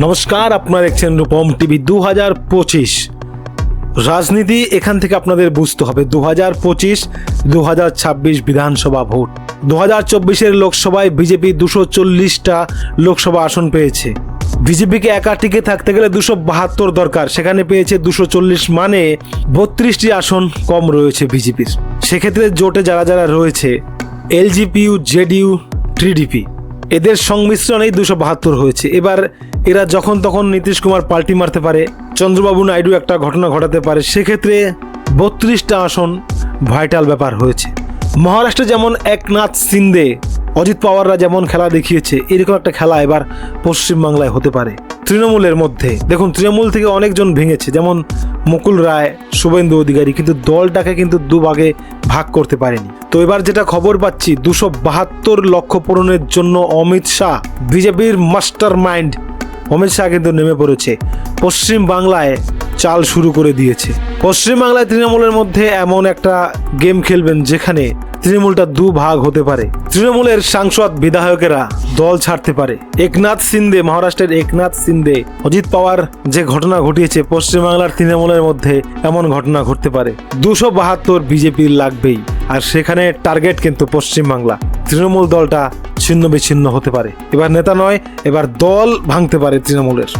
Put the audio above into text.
নমস্কার, আপনারা দেখছেন রূপম টিভি দু হাজার পঁচিশ। রাজনীতি এখান থেকে আপনাদের বুঝতে হবে দু হাজার পঁচিশ দু হাজার ছাব্বিশ বিধানসভা ভোট। দু হাজার চব্বিশের লোকসভায় বিজেপি দুশো চল্লিশটা লোকসভা আসন পেয়েছে। বিজেপিকে একা টিকে থাকতে গেলে দুশো বাহাত্তর দরকার, সেখানে পেয়েছে দুশো চল্লিশ মানে বত্রিশটি আসন কম রয়েছে বিজেপির। সেক্ষেত্রে জোটে যারা যারা রয়েছে এলজিপিইউ জেডিইউ, টিডিপি, এদের সংমিশ্রণেই দুশো বাহাত্তর হয়েছে। এবার এরা যখন তখন নীতিশ কুমার পাল্টি মারতে পারে, চন্দ্রবাবু নাইডু একটা ঘটনা ঘটাতে পারে, সেক্ষেত্রে বত্রিশটা আসন ভাইটাল ব্যাপার হয়েছে। মহারাষ্ট্রে যেমন একনাথ সিন্দে, অজিত পাওয়াররা যেমন খেলা দেখিয়েছে, এরকম একটা খেলা এবার পশ্চিমবাংলায় হতে পারে। তৃণমূলের মধ্যে, দেখুন তৃণমূল থেকে অনেকজন ভেঙেছে, যেমন মুকুল রায়, শুভেন্দু অধিকারী, কিন্তু দলটাকে কিন্তু দুভাগে ভাগ করতে পারেনি। তো এবার যেটা খবর পাচ্ছি, দুশো বাহাত্তর লক্ষ পূরণের জন্য অমিত শাহ বিজেপির মাস্টার মাইন্ড অমিত শাহ কিন্তু নেমে পড়েছে। পশ্চিম বাংলায় চাল শুরু করে দিয়েছে। পশ্চিম বাংলায় তৃণমূলের মধ্যে এমন একটা গেম খেলবেন যেখানে তৃণমূলটা দু ভাগ হতে পারে। তৃণমূলের সাংসদ বিধায়কেরা দল ছাড়তে পারে। একনাথ সিন্দে, মহারাষ্ট্রের একনাথ সিন্দে, অজিত পাওয়ার যে ঘটনা ঘটিয়েছে পশ্চিমবাংলার তৃণমূলের মধ্যে এমন ঘটনা ঘটতে পারে। দুশো বাহাত্তর বিজেপির লাগবেই। আর সেখানে টার্গেট কিন্তু পশ্চিমবাংলা তৃণমূল দলটা ছিন্ন বিচ্ছিন্ন হতে পারে। এবার নেতা নয় এবার দল ভাঙতে পারে তৃণমূলের।